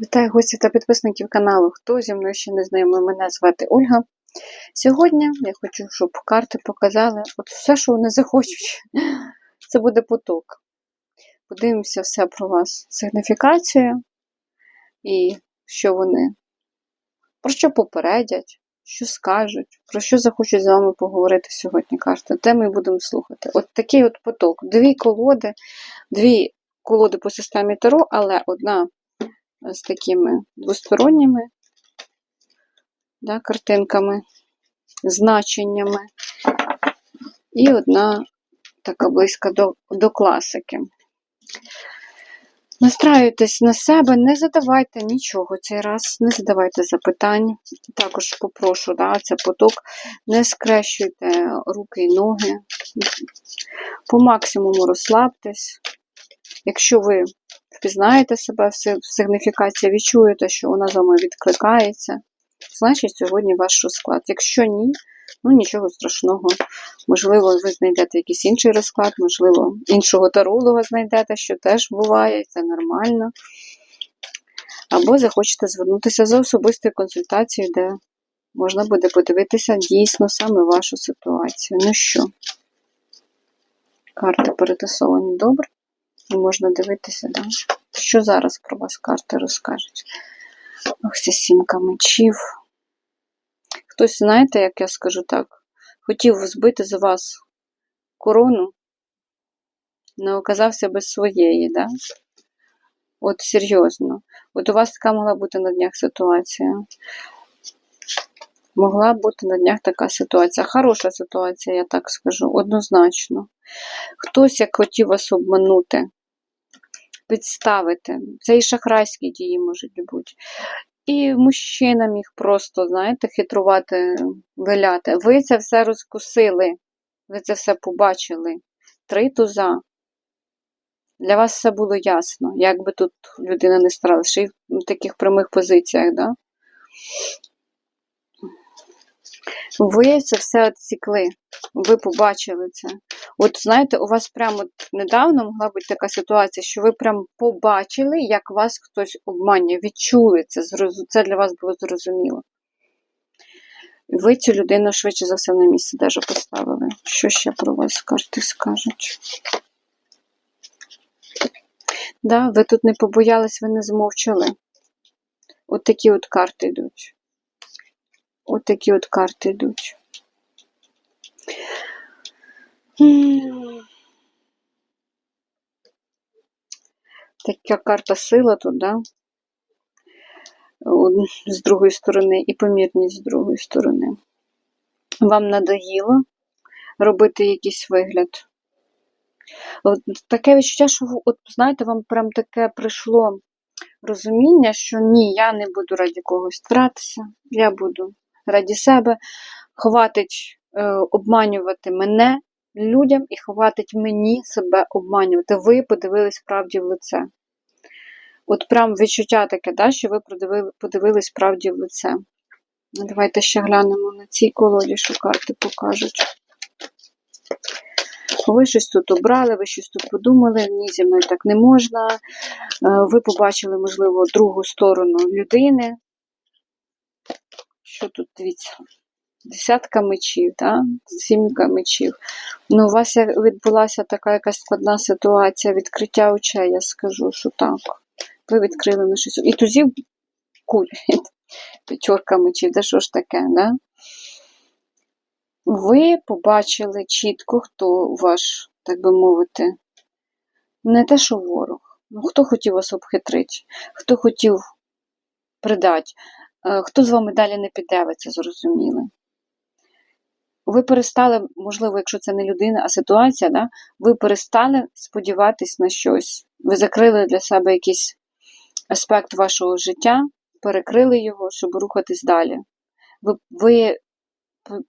Вітаю гостів та підписників каналу. Хто зі мною ще не знайомий, мене звати Ольга. Сьогодні я хочу, щоб карти показали от все, що вони захочуть. Це буде поток. Подивимося все про вас. Сигніфікацію і що вони, про що попередять, що скажуть, про що захочуть з вами поговорити сьогодні карти. Те ми будемо слухати. От такий от поток. Дві колоди, дві колоди по системі Таро, але одна з такими двосторонніми да, картинками, значеннями. І одна така близька до, до класики. Настраюйтесь на себе, не задавайте нічого цей раз, не задавайте запитань. Також попрошу, да, це поток, не скрещуйте руки і ноги. По максимуму розслабтесь. Якщо ви впізнаєте себе в сигніфікації, відчуєте, що вона з вами відкликається, значить сьогодні ваш розклад. Якщо ні, ну нічого страшного. Можливо, ви знайдете якийсь інший розклад, можливо, іншого таролога знайдете, що теж буває, і це нормально. Або захочете звернутися за особистою консультацією, де можна буде подивитися дійсно саме вашу ситуацію. Ну що, карти перетасовані добре. І можна дивитися, да? що зараз про вас карти розкажуть. Ох, ця сімка мечів. Хтось, знаєте, як я скажу так, хотів збити з вас корону, не оказався без своєї, да? От серйозно. От у вас така могла бути на днях ситуація. Могла бути на днях така ситуація. Хороша ситуація, я так скажу, однозначно. Хтось як хотів вас обманути, підставити. Це і шахрайські дії можуть бути. І мужчина міг просто, знаєте, хитрувати, виляти. Ви це все розкусили, ви це все побачили. Три туза. Для вас все було ясно, як би тут людина не старалася, ще й в таких прямих позиціях, да? Ви це все відсікли, ви побачили це. От знаєте, у вас прямо недавно могла бути така ситуація, що ви прям побачили, як вас хтось обманює, відчули це, це для вас було зрозуміло. Ви цю людину швидше за все на місце даже поставили. Що ще про вас карти скажуть? Да, ви тут не побоялись, ви не змовчали. От такі от карти йдуть. От такі от карти йдуть. Така карта сила тут, да? З другої сторони, і помірність з другої сторони. Вам надоїло робити якийсь вигляд. От Таке відчуття, що, от, знаєте, вам прям таке прийшло розуміння, що ні, я не буду раді когось старатися, я буду раді себе, хватить е, обманювати мене людям і хватить мені себе обманювати. Ви подивились правді в лице. От прям відчуття таке, да, що ви подивились правді в лице. Давайте ще глянемо на цій колоді, що карти покажуть. Ви щось тут обрали, ви щось тут подумали, ні, зі мною так не можна. Е, ви побачили, можливо, другу сторону людини. Що тут дивіться? Десятка мечів, да? сімка мечів. Ну, у вас відбулася така якась складна ситуація, відкриття очей, я скажу, що так. Ви відкрили на щось. І тузів куль. П'ятерка мечів, де що ж таке, да? Ви побачили чітко, хто ваш, так би мовити, не те, що ворог. Ну, хто хотів вас обхитрити, хто хотів придати, хто з вами далі не піде, ви це зрозуміли. Ви перестали, можливо, якщо це не людина, а ситуація, да? ви перестали сподіватись на щось. Ви закрили для себе якийсь аспект вашого життя, перекрили його, щоб рухатись далі. Ви ви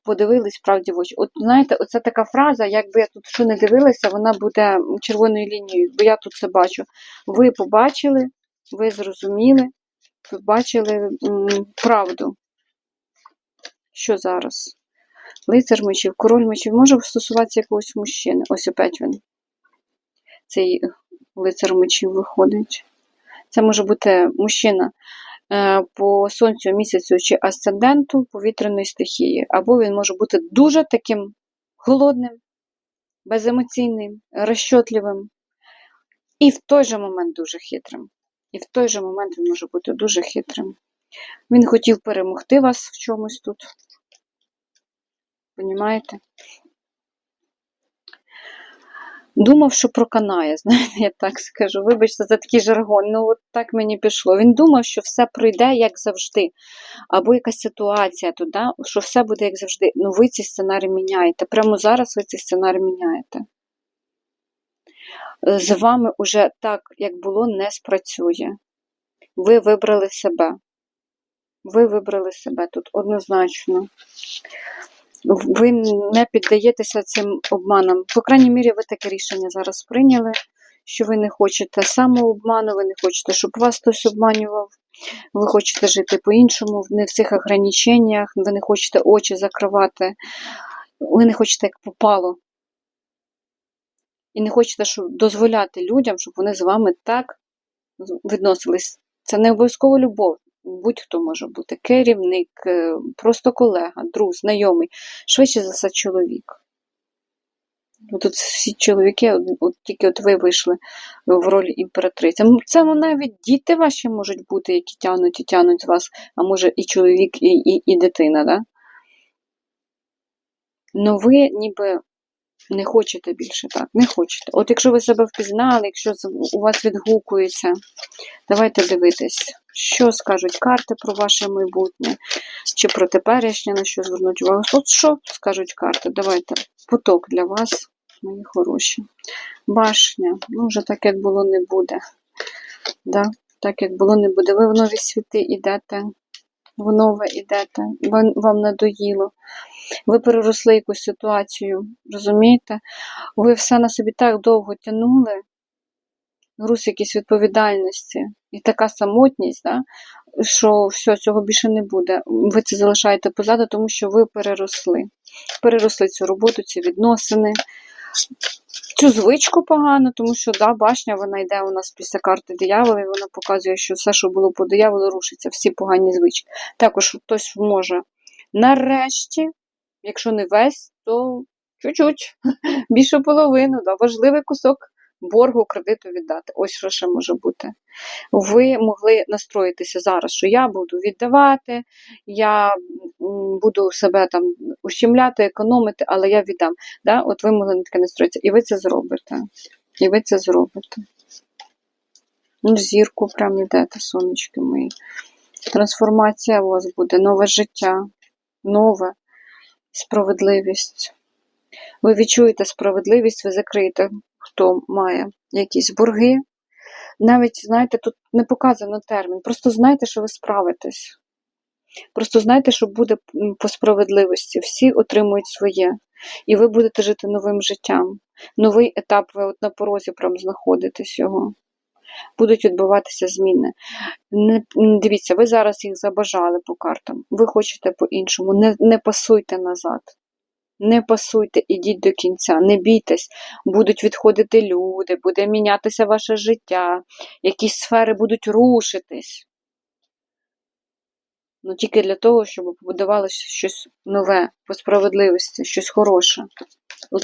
подивились справді в очі. От знаєте, оце така фраза, якби я тут що не дивилася, вона буде червоною лінією, бо я тут це бачу. Ви побачили, ви зрозуміли, побачили м, правду. Що зараз? Лицар мечів, король мечів може стосуватися якогось мужчини. Ось опять він. Цей лицар мечів виходить. Це може бути мужчина е, по сонцю, місяцю чи асценденту повітряної стихії. Або він може бути дуже таким голодним, беземоційним, розчотливим. І в той же момент дуже хитрим. І в той же момент він може бути дуже хитрим. Він хотів перемогти вас в чомусь тут. Понімаєте? Думав, що проканає, знаєте, я так скажу. Вибачте за такий жаргон. Ну, от так мені пішло. Він думав, що все пройде як завжди. Або якась ситуація тут, да? що все буде як завжди. Ну, ви цей сценарій міняєте. Прямо зараз ви цей сценарій міняєте. З вами уже так, як було, не спрацює. Ви вибрали себе. Ви вибрали себе тут однозначно. Ви не піддаєтеся цим обманам. По крайній мірі, ви таке рішення зараз прийняли, що ви не хочете самообману, ви не хочете, щоб вас хтось обманював. Ви хочете жити по-іншому, не в цих ограниченнях, ви не хочете очі закривати, ви не хочете як попало. І не хочете щоб дозволяти людям, щоб вони з вами так відносились. Це не обов'язково любов. Будь-хто може бути керівник, е, просто колега, друг, знайомий, швидше за все чоловік. Тут всі чоловіки, от, от тільки от ви вийшли в ролі імператриці. Це навіть діти ваші можуть бути, які тягнуть і тягнуть вас, а може і чоловік, і і, і дитина. Да? Ну ви ніби не хочете більше так, не хочете. От якщо ви себе впізнали, якщо у вас відгукується, давайте дивитись, що скажуть карти про ваше майбутнє, чи про теперішнє, на що звернуть увагу. От що скажуть карти? Давайте поток для вас, мої хороші. Башня. Ну, вже так, як було, не буде. Да? Так, як було, не буде. Ви в нові світи йдете, в нове йдете, вам надоїло. Ви переросли якусь ситуацію, розумієте? Ви все на собі так довго тягнули, груз якісь відповідальності і така самотність, да, що все, цього більше не буде. Ви це залишаєте позаду, тому що ви переросли. Переросли цю роботу, ці відносини. Цю звичку погано, тому що да, башня вона йде у нас після карти диявола, і вона показує, що все, що було по дияволу, рушиться, всі погані звички. Також хтось може нарешті Якщо не весь, то чуть-чуть, більше половину, да, важливий кусок боргу кредиту віддати. Ось що ще може бути. Ви могли настроїтися зараз, що я буду віддавати, я буду себе там ущемляти, економити, але я віддам. Да? От ви могли на таке настроїтися. І ви це зробите. І ви це зробите. Ну, Зірку прям йдете, сонечки мої. Трансформація у вас буде, нове життя, нове справедливість. Ви відчуєте справедливість, ви закриєте, хто має якісь борги. Навіть, знаєте, тут не показано термін. Просто знайте, що ви справитесь. Просто знайте, що буде по справедливості. Всі отримують своє. І ви будете жити новим життям. Новий етап, ви от на порозі прям знаходитесь його. Будуть відбуватися зміни. Не, Дивіться, ви зараз їх забажали по картам. Ви хочете по-іншому. Не, не пасуйте назад. Не пасуйте, ідіть до кінця, не бійтесь, будуть відходити люди, буде мінятися ваше життя, якісь сфери будуть рушитись. Ну тільки для того, щоб побудувалося щось нове, по справедливості, щось хороше.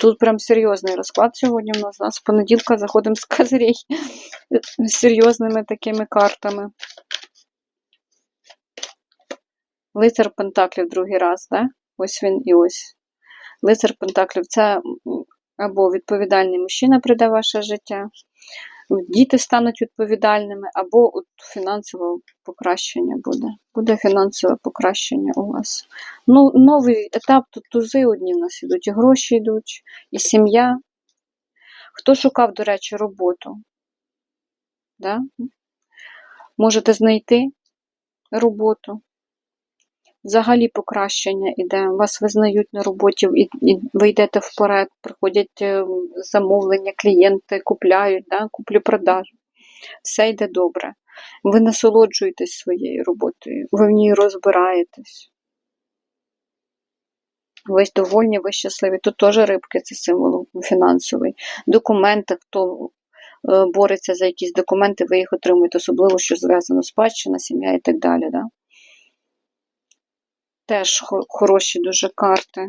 Тут прям серйозний розклад сьогодні у нас. У нас з понеділка заходимо з козирей з серйозними такими картами. Лицар Пентаклів другий раз, да? ось він і ось. Лицар Пентаклів це або відповідальний мужчина прийде ваше життя, діти стануть відповідальними, або от фінансове покращення буде. Буде фінансове покращення у вас. Ну, Новий етап тут тузи одні в нас йдуть, і гроші йдуть, і сім'я. Хто шукав, до речі, роботу? Да? Можете знайти роботу. Взагалі покращення іде, вас визнають на роботі, і, ви йдете вперед, приходять е, замовлення, клієнти купляють, да, куплю-продаж. Все йде добре. Ви насолоджуєтесь своєю роботою, ви в ній розбираєтесь. Ви довольні, ви щасливі. Тут теж рибки це символ фінансовий. Документи, хто бореться за якісь документи, ви їх отримуєте, особливо, що зв'язано спадщина, сім'я і так далі. Да? Теж хороші дуже карти.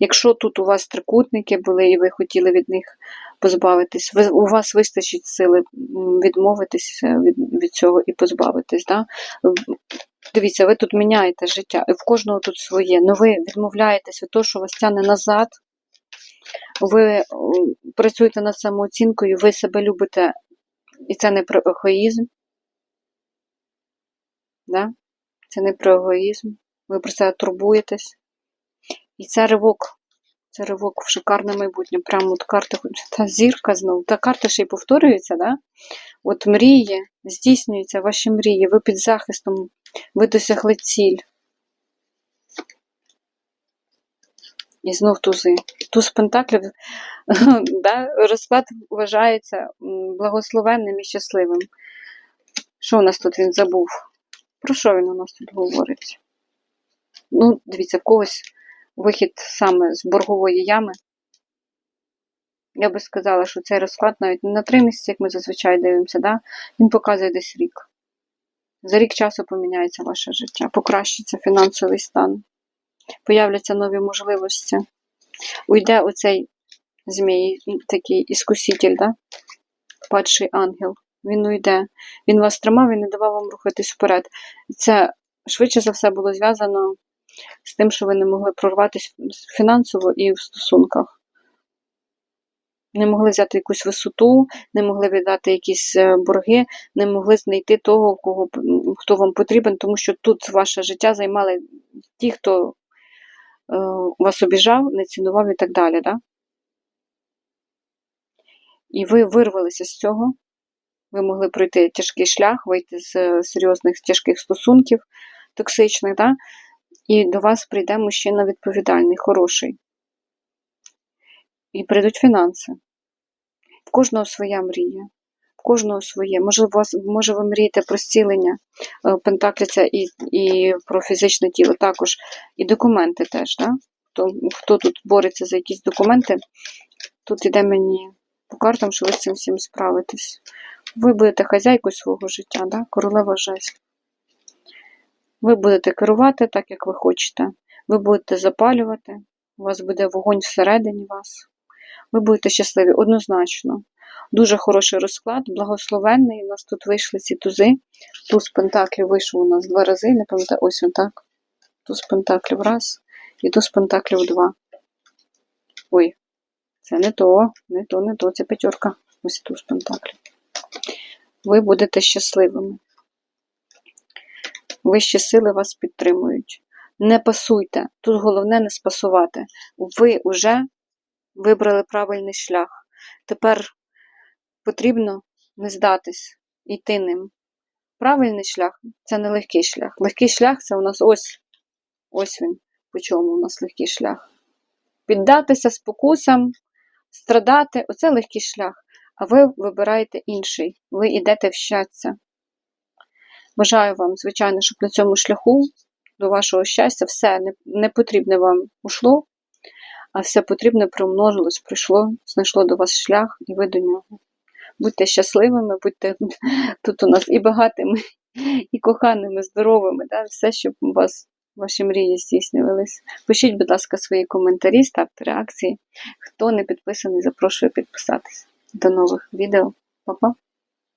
Якщо тут у вас трикутники були і ви хотіли від них позбавитись, ви, у вас вистачить сили відмовитись е, від, від цього і позбавитись. Да? Дивіться, ви тут міняєте життя, і в кожного тут своє. Ну ви відмовляєтесь від того, що вас тягне назад. Ви е, працюєте над самооцінкою, ви себе любите, і це не про егоїзм. Да? Це не про егоїзм. Ви про це турбуєтесь. І це ривок. Це ривок в шикарне майбутнє. Прямо от карта, та зірка знову. Та карта ще й повторюється, да? От мрії, здійснюються ваші мрії, ви під захистом, ви досягли ціль. І знов тузи. Туз пентаклів, да? розклад вважається благословенним і щасливим. Що у нас тут він забув? Про що він у нас тут говорить? Ну, дивіться, в когось вихід саме з боргової ями. Я би сказала, що цей розклад навіть не на три місяці, як ми зазвичай дивимося, да? він показує десь рік. За рік часу поміняється ваше життя, покращиться фінансовий стан, появляться нові можливості. Уйде оцей змій, такий іскуситель, да? падший ангел. Він уйде. Він вас тримав і не давав вам рухатись вперед. Це швидше за все було зв'язано з тим, що ви не могли прорватися фінансово і в стосунках. Не могли взяти якусь висоту, не могли віддати якісь е, борги, не могли знайти того, кого, хто вам потрібен, тому що тут ваше життя займали ті, хто е, вас обіжав, не цінував і так далі. Да? І ви вирвалися з цього. Ви могли пройти тяжкий шлях, вийти з е, серйозних тяжких стосунків, токсичних, да? і до вас прийде мужчина відповідальний, хороший. І прийдуть фінанси. В кожного своя мрія. В кожного своє. Може, вас, може ви мрієте про зцілення е, Пентаклі це і, і про фізичне тіло також, і документи теж. Да? Хто, хто тут бореться за якісь документи, тут іде мені по картам, що ви з цим всім справитесь. Ви будете хазяйкою свого життя, да? королева жесть. Ви будете керувати так, як ви хочете. Ви будете запалювати, у вас буде вогонь всередині вас. Ви будете щасливі однозначно. Дуже хороший розклад, благословенний. У нас тут вийшли ці тузи. Туз пентаклів вийшов у нас два рази, не пам'ятаю, ось він так. Туз пентаклів раз і туз пентаклів два. Ой, це не то, не то, не то, це п'ятерка. Ось туз пентаклів. Ви будете щасливими. Вищі сили вас підтримують. Не пасуйте. Тут головне не спасувати. Ви вже вибрали правильний шлях. Тепер потрібно не здатись, йти ним. Правильний шлях це не легкий шлях. Легкий шлях це у нас ось. Ось він. По чому у нас легкий шлях. Піддатися спокусам, страдати оце легкий шлях. А ви вибираєте інший. Ви йдете в щастя. Бажаю вам, звичайно, щоб на цьому шляху до вашого щастя все не, не потрібне вам ушло, а все потрібне примножилось, прийшло, знайшло до вас шлях, і ви до нього. Будьте щасливими, будьте тут у нас і багатими, і коханими, здоровими, да? все, щоб у вас ваші мрії здійснювались. Пишіть, будь ласка, свої коментарі, ставте реакції. Хто не підписаний, запрошую підписатись. До нових відео. Па-па!